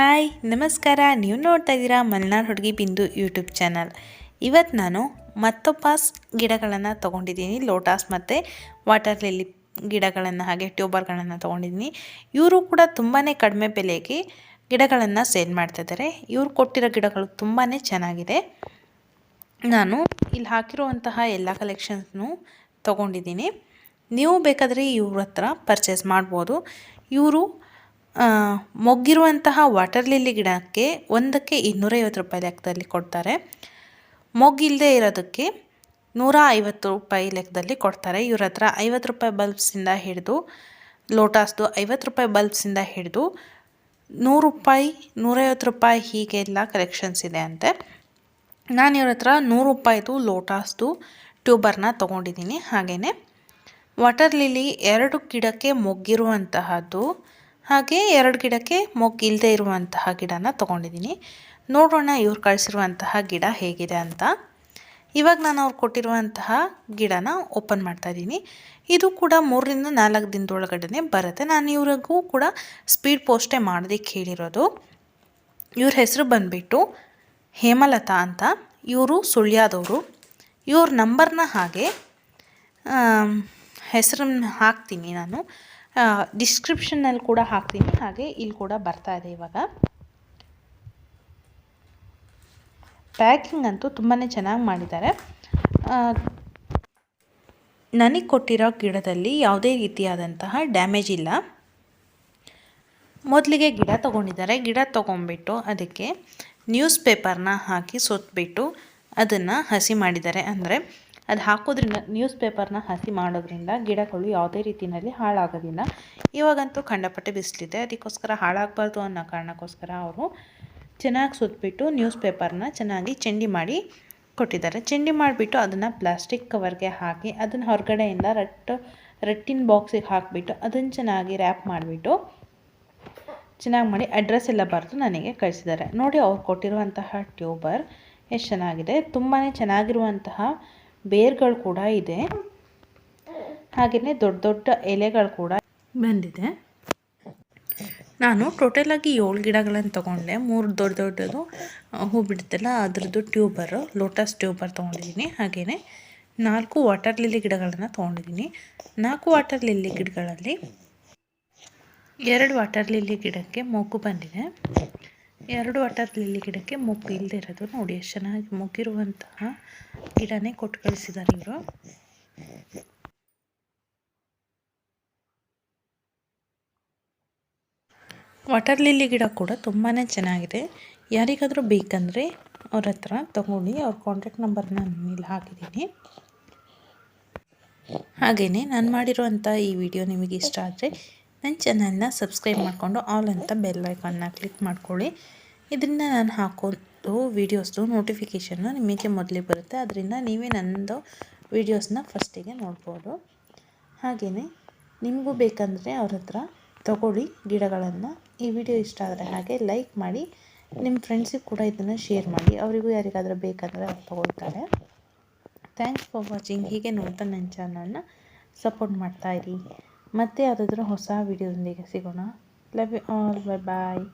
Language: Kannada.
ಹಾಯ್, ನಮಸ್ಕಾರ. ನೀವು ನೋಡ್ತಾ ಇದ್ದೀರಾ ಮಲ್ನಾಡ್ ಹುಡುಗಿ ಬಿಂದು ಯೂಟ್ಯೂಬ್ ಚಾನಲ್. ಇವತ್ತು ನಾನು ಮತ್ತೊಪಾಸ್ ಗಿಡಗಳನ್ನು ತೊಗೊಂಡಿದ್ದೀನಿ. ಲೋಟಾಸ್ ಮತ್ತು ವಾಟರ್ ಲಿಲ್ಲಿ ಗಿಡಗಳನ್ನು ಹಾಗೆ ಟ್ಯೂಬರ್ಗಳನ್ನು ತೊಗೊಂಡಿದ್ದೀನಿ. ಇವರು ಕೂಡ ತುಂಬಾ ಕಡಿಮೆ ಬೆಲೆಗೆ ಗಿಡಗಳನ್ನು ಸೇಲ್ ಮಾಡ್ತಾಯಿದ್ದಾರೆ ಇವರು ಕೊಟ್ಟಿರೋ ಗಿಡಗಳು ತುಂಬಾ ಚೆನ್ನಾಗಿದೆ. ನಾನು ಇಲ್ಲಿ ಹಾಕಿರುವಂತಹ ಎಲ್ಲ ಕಲೆಕ್ಷನ್ಸ್ನು ತೊಗೊಂಡಿದ್ದೀನಿ. ನೀವು ಬೇಕಾದರೆ ಇವ್ರ ಹತ್ರ ಪರ್ಚೇಸ್ ಮಾಡ್ಬೋದು. ಇವರು ಮೊಗ್ಗಿರುವಂತಹ ವಾಟರ್ ಲಿಲ್ಲಿ ಗಿಡಕ್ಕೆ ಒಂದಕ್ಕೆ ಇನ್ನೂರೈವತ್ತು ರೂಪಾಯಿ ಲೆಕ್ಕದಲ್ಲಿ ಕೊಡ್ತಾರೆ. ಮೊಗ್ಗಿಲ್ಲದೆ ಇರೋದಕ್ಕೆ ನೂರ ಐವತ್ತು ರೂಪಾಯಿ ಲೆಕ್ಕದಲ್ಲಿ ಕೊಡ್ತಾರೆ. ಇವ್ರ ಹತ್ರ ಐವತ್ತು ರೂಪಾಯಿ ಬಲ್ಬ್ಸಿಂದ ಹಿಡಿದು ಲೋಟಾಸ್ದು ಐವತ್ತು ರೂಪಾಯಿ ಬಲ್ಬ್ಸಿಂದ ಹಿಡಿದು ನೂರು ರೂಪಾಯಿ, ನೂರೈವತ್ತು ರೂಪಾಯಿ ಹೀಗೆಲ್ಲ ಕಲೆಕ್ಷನ್ಸ್ ಇದೆ ಅಂತೆ. ನಾನು ಇವ್ರ ಹತ್ರ ನೂರು ರೂಪಾಯಿದು ಲೋಟಾಸ್ದು ಟ್ಯೂಬರ್ನ ತೊಗೊಂಡಿದ್ದೀನಿ. ಹಾಗೆಯೇ ವಾಟರ್ ಲಿಲಿ ಎರಡು ಗಿಡಕ್ಕೆ ಮೊಗ್ಗಿರುವಂತಹದ್ದು ಹಾಗೆ ಎರಡು ಗಿಡಕ್ಕೆ ಮೊಗ್ಗಿಲ್ಲದೆ ಇರುವಂತಹ ಗಿಡನ ತೊಗೊಂಡಿದ್ದೀನಿ. ನೋಡೋಣ ಇವ್ರು ಕಳಿಸಿರುವಂತಹ ಗಿಡ ಹೇಗಿದೆ ಅಂತ. ಇವಾಗ ನಾನು ಅವ್ರು ಕೊಟ್ಟಿರುವಂತಹ ಗಿಡನ ಓಪನ್ ಮಾಡ್ತಾ ಇದ್ದೀನಿ. ಇದು ಕೂಡ ಮೂರರಿಂದ ನಾಲ್ಕು ದಿನದೊಳಗಡೆ ಬರುತ್ತೆ. ನಾನು ಇವ್ರಿಗೂ ಕೂಡ ಸ್ಪೀಡ್ ಪೋಸ್ಟೇ ಮಾಡೋದಕ್ಕೆ ಹೇಳಿರೋದು. ಇವ್ರ ಹೆಸರು ಬಂದುಬಿಟ್ಟು ಹೇಮಲತಾ ಅಂತ. ಇವರು ಸುಳ್ಯಾದವರು. ಇವ್ರ ನಂಬರ್ನ ಹಾಗೆ ಹೆಸರನ್ನ ಹಾಕ್ತೀನಿ ನಾನು. ಡಿಸ್ಕ್ರಿಪ್ಷನ್ನಲ್ಲಿ ಕೂಡ ಹಾಕ್ತೀನಿ. ಹಾಗೆ ಇಲ್ಲಿ ಕೂಡ ಬರ್ತಾ ಇದೆ ಇವಾಗ. ಪ್ಯಾಕಿಂಗ್ ಅಂತೂ ತುಂಬಾ ಚೆನ್ನಾಗಿ ಮಾಡಿದ್ದಾರೆ. ನನಗೆ ಕೊಟ್ಟಿರೋ ಗಿಡದಲ್ಲಿ ಯಾವುದೇ ರೀತಿಯಾದಂತಹ ಡ್ಯಾಮೇಜ್ ಇಲ್ಲ. ಮೊದಲಿಗೆ ಗಿಡ ತೊಗೊಂಡಿದ್ದಾರೆ. ಗಿಡ ತೊಗೊಂಡ್ಬಿಟ್ಟು ಅದಕ್ಕೆ ನ್ಯೂಸ್ ಪೇಪರ್ನ ಹಾಕಿ ಸುತ್ತಬಿಟ್ಟು ಅದನ್ನು ಹಸಿ ಮಾಡಿದ್ದಾರೆ. ಅಂದರೆ ಅದು ಹಾಕೋದ್ರಿಂದ ನ್ಯೂಸ್ ಪೇಪರ್ನ ಹಸಿ ಮಾಡೋದ್ರಿಂದ ಗಿಡಗಳು ಯಾವುದೇ ರೀತಿಯಲ್ಲಿ ಹಾಳಾಗೋದಿಲ್ಲ. ಇವಾಗಂತೂ ಖಂಡಪಟ್ಟೆ ಬಿಸಿಲಿದೆ. ಅದಕ್ಕೋಸ್ಕರ ಹಾಳಾಗಬಾರ್ದು ಅನ್ನೋ ಕಾರಣಕ್ಕೋಸ್ಕರ ಅವರು ಚೆನ್ನಾಗಿ ಸುತ್ತಬಿಟ್ಟು ನ್ಯೂಸ್ ಪೇಪರ್ನ ಚೆನ್ನಾಗಿ ಚೆಂಡಿ ಮಾಡಿ ಕೊಟ್ಟಿದ್ದಾರೆ. ಚೆಂಡಿ ಮಾಡಿಬಿಟ್ಟು ಅದನ್ನು ಪ್ಲಾಸ್ಟಿಕ್ ಕವರ್ಗೆ ಹಾಕಿ ಅದನ್ನು ಹೊರಗಡೆಯಿಂದ ರಟ್ಟು, ರಟ್ಟಿನ ಬಾಕ್ಸಿಗೆ ಹಾಕಿಬಿಟ್ಟು ಅದನ್ನು ಚೆನ್ನಾಗಿ ರ್ಯಾಪ್ ಮಾಡಿಬಿಟ್ಟು ಚೆನ್ನಾಗಿ ಮಾಡಿ ಅಡ್ರೆಸ್ ಎಲ್ಲ ಬರೆದು ನನಗೆ ಕಳಿಸಿದ್ದಾರೆ. ನೋಡಿ ಅವ್ರು ಕೊಟ್ಟಿರುವಂತಹ ಟ್ಯೂಬರ್ ಎಷ್ಟು ಚೆನ್ನಾಗಿದೆ. ತುಂಬಾ ಚೆನ್ನಾಗಿರುವಂತಹ ಬೇರ್ಗಳು ಕೂಡ ಇದೆ. ಹಾಗೆಯೇ ದೊಡ್ಡ ದೊಡ್ಡ ಎಲೆಗಳು ಕೂಡ ಬಂದಿದೆ. ನಾನು ಟೋಟಲಾಗಿ ಏಳು ಗಿಡಗಳನ್ನು ತೊಗೊಂಡೆ. ಮೂರು ದೊಡ್ಡ ದೊಡ್ಡದು ಹೂ ಬಿಡುತ್ತಲ್ಲ ಅದರದ್ದು ಟ್ಯೂಬರು, ಲೋಟಸ್ ಟ್ಯೂಬರ್ ತೊಗೊಂಡಿದ್ದೀನಿ. ಹಾಗೆಯೇ ನಾಲ್ಕು ವಾಟರ್ ಲಿಲ್ಲಿ ಗಿಡಗಳನ್ನು ತೊಗೊಂಡಿದ್ದೀನಿ. ನಾಲ್ಕು ವಾಟರ್ ಲಿಲ್ಲಿ ಗಿಡಗಳಲ್ಲಿ ಎರಡು ವಾಟರ್ ಲಿಲ್ಲಿ ಗಿಡಕ್ಕೆ ಮೊಗ್ಗು ಬಂದಿದೆ. ಎರಡು ವಾಟರ್ ಲಿಲ್ಲಿ ಗಿಡಕ್ಕೆ ಮೊಗ್ಗು ಇಲ್ಲದೆ ಇರೋದು ನೋಡಿ ಎಷ್ಟು ಚೆನ್ನಾಗಿ ಮೊಗ್ಗಿರುವಂತಹ ಗಿಡನೇ ಕೊಟ್ಟು ಕಳಿಸಿದ್ದಾರೆ ಇವರು. ವಾಟರ್ ಲಿಲ್ಲಿ ಗಿಡ ಕೂಡ ತುಂಬಾ ಚೆನ್ನಾಗಿದೆ. ಯಾರಿಗಾದರೂ ಬೇಕಂದರೆ ಅವ್ರ ಹತ್ರ ತಗೊಳ್ಳಿ, ಅವ್ರ ಕಾಂಟ್ಯಾಕ್ಟ್ ನಂಬರ್ನ ಇಲ್ಲಿ ಹಾಕಿದ್ದೀನಿ. ಹಾಗೆಯೇ ನಾನು ಮಾಡಿರುವಂಥ ಈ ವಿಡಿಯೋ ನಿಮಗೆ ಇಷ್ಟ ಆದರೆ ನನ್ನ ಚಾನಲ್ನ ಸಬ್ಸ್ಕ್ರೈಬ್ ಮಾಡಿಕೊಂಡು ಆಲ್ ಅಂತ ಬೆಲ್ ಐಕಾನ್ನ ಕ್ಲಿಕ್ ಮಾಡ್ಕೊಳ್ಳಿ. ಇದರಿಂದ ನಾನು ಹಾಕೋದು ವೀಡಿಯೋಸ್ದು ನೋಟಿಫಿಕೇಷನ್ನು ನಿಮಗೆ ಮೊದಲೇ ಬರುತ್ತೆ. ಅದರಿಂದ ನೀವೇ ನನ್ನದು ವೀಡಿಯೋಸ್ನ ಫಸ್ಟಿಗೆ ನೋಡ್ಬೋದು. ಹಾಗೆಯೇ ನಿಮಗೂ ಬೇಕಂದರೆ ಅವ್ರ ಹತ್ರ ತಗೊಳ್ಳಿ ಗಿಡಗಳನ್ನು. ಈ ವಿಡಿಯೋ ಇಷ್ಟ ಆದರೆ ಹಾಗೆ ಲೈಕ್ ಮಾಡಿ, ನಿಮ್ಮ ಫ್ರೆಂಡ್ಸಿಗೆ ಕೂಡ ಇದನ್ನು ಶೇರ್ ಮಾಡಿ. ಅವರಿಗೂ ಯಾರಿಗಾದರೂ ಬೇಕಂದರೆ ಅವ್ರು ತೊಗೊಳ್ತಾರೆ. ಥ್ಯಾಂಕ್ಸ್ ಫಾರ್ ವಾಚಿಂಗ್ ಹೀಗೆ ನೋಡ್ತಾ ನನ್ನ ಚಾನಲ್ನ ಸಪೋರ್ಟ್ ಮಾಡ್ತಾಯಿರಿ ಮತ್ತೆ ಯಾವುದಾದ್ರೂ ಹೊಸ ವೀಡಿಯೋದೊಂದಿಗೆ ಸಿಗೋಣ. Love you all bye bye